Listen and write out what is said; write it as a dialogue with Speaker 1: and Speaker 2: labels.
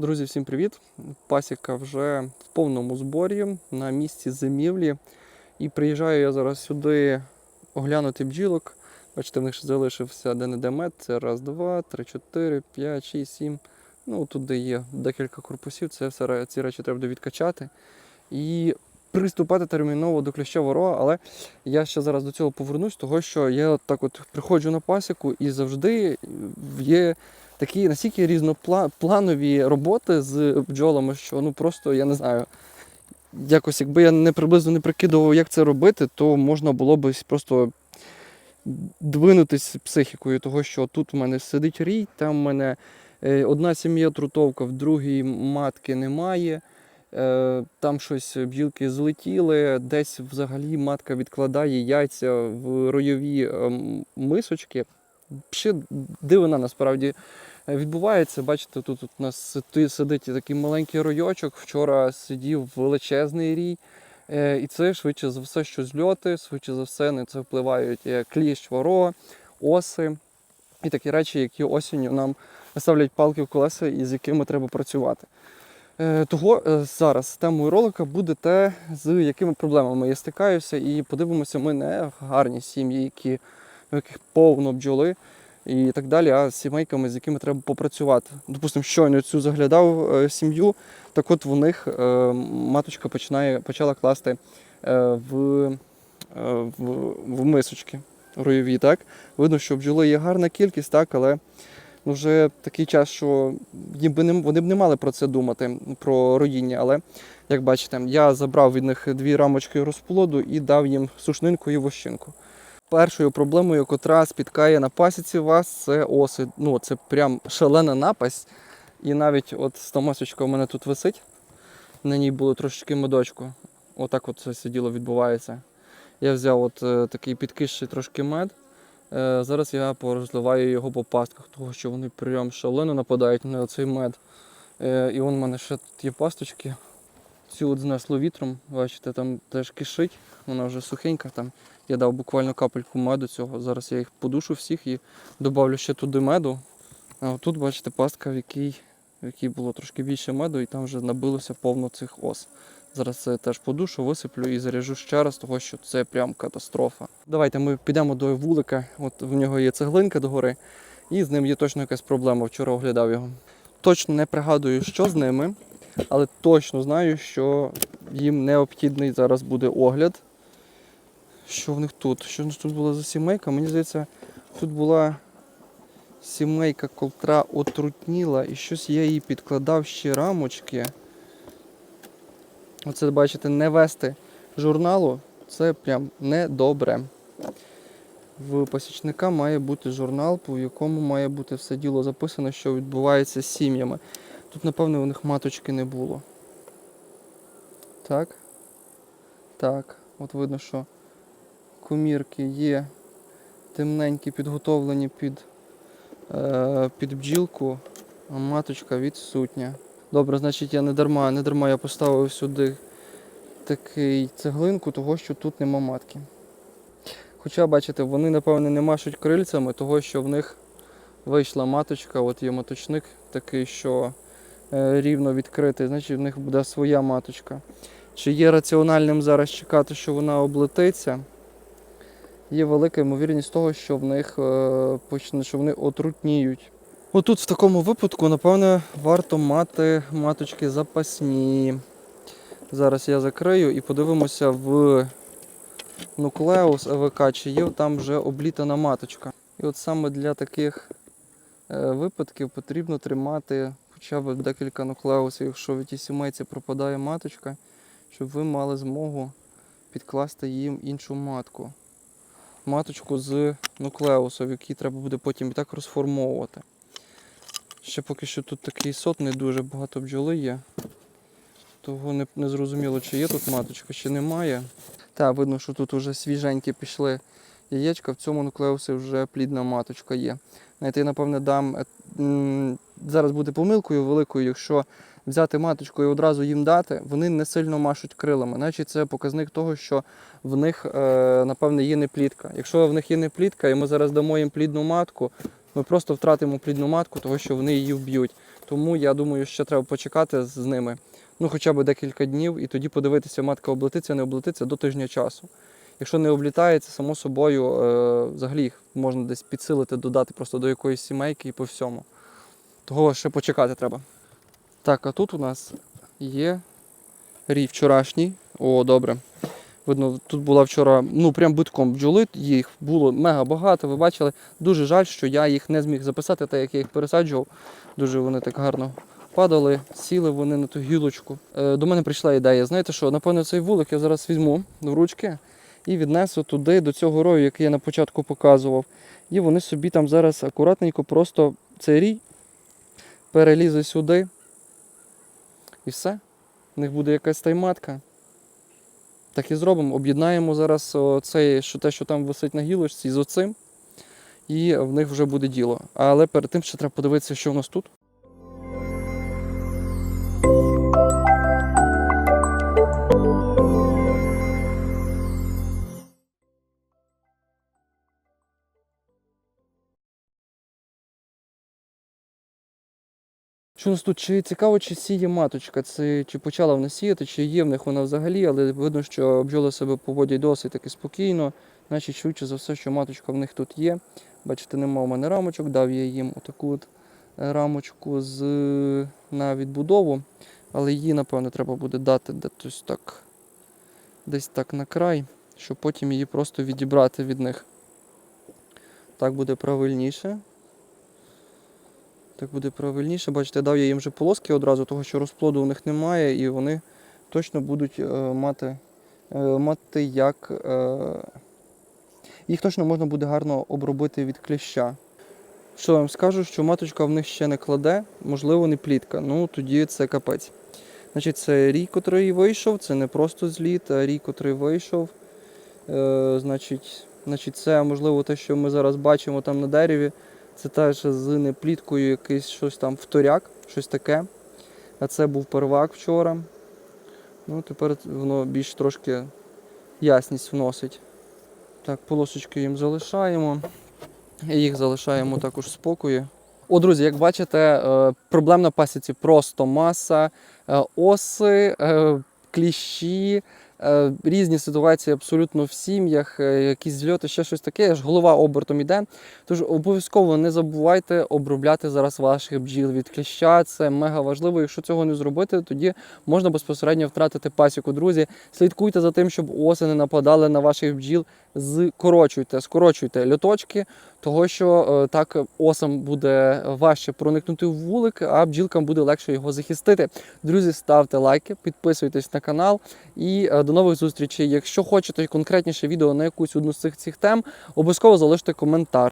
Speaker 1: Друзі, всім привіт! Пасіка вже в повному зборі на місці зимівлі. І приїжджаю я зараз сюди оглянути бджілок. Бачите, в них ще залишився де-не-де мед. Це раз, два, три, чотири, п'ять, шість, сім. Ну, тут є декілька корпусів, це все ці речі треба відкачати. І приступати терміново до кліща рога, але я ще зараз до цього повернусь, того що я так от приходжу на пасіку і завжди є такі настільки різнопланові роботи з бджолами, що ну просто я не знаю. Якось, якби я не приблизно не прикидував, як це робити, то можна було б просто двинутись психікою, того що тут в мене сидить рій, там в мене е, одна сім'я трутовка, в другій матки немає. Е, Там щось бджілки злетіли, десь взагалі матка відкладає яйця в ройові ем, мисочки. Ще дивина насправді відбувається. Бачите, тут, у нас сидить такий маленький ройочок. Вчора сидів величезний рій. Е, І це швидше за все, що зльоти, швидше за все на це впливають е, кліщ, воро, оси і такі речі, які осінню нам ставлять палки в колеса і з якими треба працювати. Е, Того зараз темою ролика буде те, з якими проблемами я стикаюся, і подивимося ми не гарні сім'ї, які, в яких повно бджоли і так далі, а з сімейками, з якими треба попрацювати. Допустимо, щойно цю заглядав е, сім'ю, так от в них е, маточка починає, почала класти е, в, в, в мисочки ройові. Так? Видно, що бджоли є гарна кількість, так, але ну, вже такий час, що їм би не, вони б не мали про це думати, про роїння. Але як бачите, я забрав від них дві рамочки розплоду і дав їм сушнинку і вощинку. Першою проблемою, котра спіткає на пасіці вас, це оси. Ну, це прям шалена напасть. І навіть от стамасочка у мене тут висить. На ній було трошечки медочку. Отак от все діло відбувається. Я взяв от е, такий підкисший трошки мед. Е, зараз я порозливаю його по пастках, тому що вони прям шалено нападають на цей мед. Е, і вон у мене ще тут є пасточки. Цю от знесло вітром, бачите, там теж кишить, вона вже сухенька. Там. Я дав буквально капельку меду цього. Зараз я їх подушу всіх і додавлю ще туди меду. А тут бачите пастка, в якій, в якій було трошки більше меду, і там вже набилося повно цих ос. Зараз це теж подушу, висиплю і заряжу ще раз, того що це прям катастрофа. Давайте ми підемо до вулика. От в нього є цеглинка догори, і з ним є точно якась проблема. Вчора оглядав його. Точно не пригадую, що з ними, але точно знаю, що їм необхідний зараз буде огляд. Що в них тут? Що в них тут була за сімейка? Мені здається, тут була сімейка, котра отрутніла, і щось я їй підкладав ще рамочки. Оце, бачите, не вести журналу це прям недобре. В пасічника має бути журнал, по якому має бути все діло записано, що відбувається з сім'ями. Тут, напевно, у них маточки не було. Так. Так, от видно, що комірки є темненькі, підготовлені під, е, під бджілку, а маточка відсутня. Добре, значить я не дарма, не дарма я поставив сюди такий цеглинку, того що тут нема матки. Хоча, бачите, вони, напевно, не машуть крильцями, того що в них вийшла маточка, от є маточник такий, що рівно відкритий, значить в них буде своя маточка. Чи є раціональним зараз чекати, що вона облетиться? Є велика ймовірність того, що в них е, почне, що вони отрутніють. Отут в такому випадку, напевне, варто мати маточки запасні. Зараз я закрию і подивимося в нуклеус ЕВК, чи є там вже облітана маточка. І от саме для таких е, випадків потрібно тримати хоча б декілька нуклеусів, якщо в тій сімейці пропадає маточка, щоб ви мали змогу підкласти їм іншу матку. Маточку з нуклеусу, який треба буде потім і так розформовувати. Ще поки що тут такий сот, не дуже багато бджоли є. Того не, не зрозуміло, чи є тут маточка, чи немає. Так, видно, що тут вже свіженькі пішли яєчка, в цьому нуклеусі вже плідна маточка є. Знаєте, я напевне дам. Зараз буде помилкою великою, якщо взяти маточку і одразу їм дати, вони не сильно машуть крилами. Значить, це показник того, що в них, е, напевне, є неплідка. Якщо в них є неплідка, і ми зараз дамо їм плідну матку, ми просто втратимо плідну матку, тому що вони її вб'ють. Тому я думаю, що треба почекати з ними. Ну, хоча б декілька днів, і тоді подивитися, матка облетиться, не облетиться до тижня часу. Якщо не облітається, само собою, е, взагалі їх можна десь підсилити, додати просто до якоїсь сімейки і по всьому. Того ще почекати треба. Так, а тут у нас є рій вчорашній. О, добре. Видно, тут була вчора, ну прям битком бджоли, їх було мега багато. Ви бачили. Дуже жаль, що я їх не зміг записати, так як я їх пересаджував. Дуже вони так гарно падали, сіли вони на ту гілочку. Е, до мене прийшла ідея. Знаєте що, напевно, цей вулик я зараз візьму в ручки і віднесу туди, до цього рою, який я на початку показував. І вони собі там зараз акуратненько просто цей рій перелізе сюди. І все. В них буде якась тайматка. Так і зробимо. Об'єднаємо зараз оце, що те, що там висить на гілочці, з оцим. І в них вже буде діло. Але перед тим ще треба подивитися, що в нас тут. Що у нас тут? Чи цікаво, чи сіє маточка? Це чи почала вона сіяти, чи є в них вона взагалі, але видно, що бджоли себе поводять досить таки спокійно. Значить, швидше за все, що маточка в них тут є. Бачите, нема у мене рамочок, дав я їм отаку от е, рамочку з, на відбудову, але її, напевно, треба буде дати десь так, десь так на край, щоб потім її просто відібрати від них. Так буде правильніше. Так буде правильніше. Бачите, дав я їм вже полоски одразу, того що розплоду у них немає, і вони точно будуть е, мати, е, мати як. Е, їх точно можна буде гарно обробити від кліща. Що вам скажу, що маточка в них ще не кладе, можливо, не плітка. Ну тоді це капець. Значить, це рій, котрий вийшов, це не просто зліт, а рій, котрий вийшов. Е, значить, значить, це можливо те, що ми зараз бачимо там на дереві. Це теж з непліткою якийсь щось там вторяк, щось таке. А це був первак вчора. Ну, тепер воно більш трошки ясність вносить. Так, полосочки їм залишаємо. І їх залишаємо також в спокої. О, друзі, як бачите, е, проблем на пасіці просто маса. Е, Оси, е, кліщі, різні ситуації абсолютно в сім'ях, е, якісь зльоти, ще щось таке, аж голова обертом іде. Тож обов'язково не забувайте обробляти зараз ваших бджіл від кліща. Це мега важливо. Якщо цього не зробити, тоді можна безпосередньо втратити пасіку. Друзі, слідкуйте за тим, щоб оси не нападали на ваших бджіл. Скорочуйте, скорочуйте льоточки, того що е, так осам буде важче проникнути в вулик, а бджілкам буде легше його захистити. Друзі, ставте лайки, підписуйтесь на канал і е, до нових зустрічей. Якщо хочете конкретніше відео на якусь одну з цих цих тем, обов'язково залиште коментар.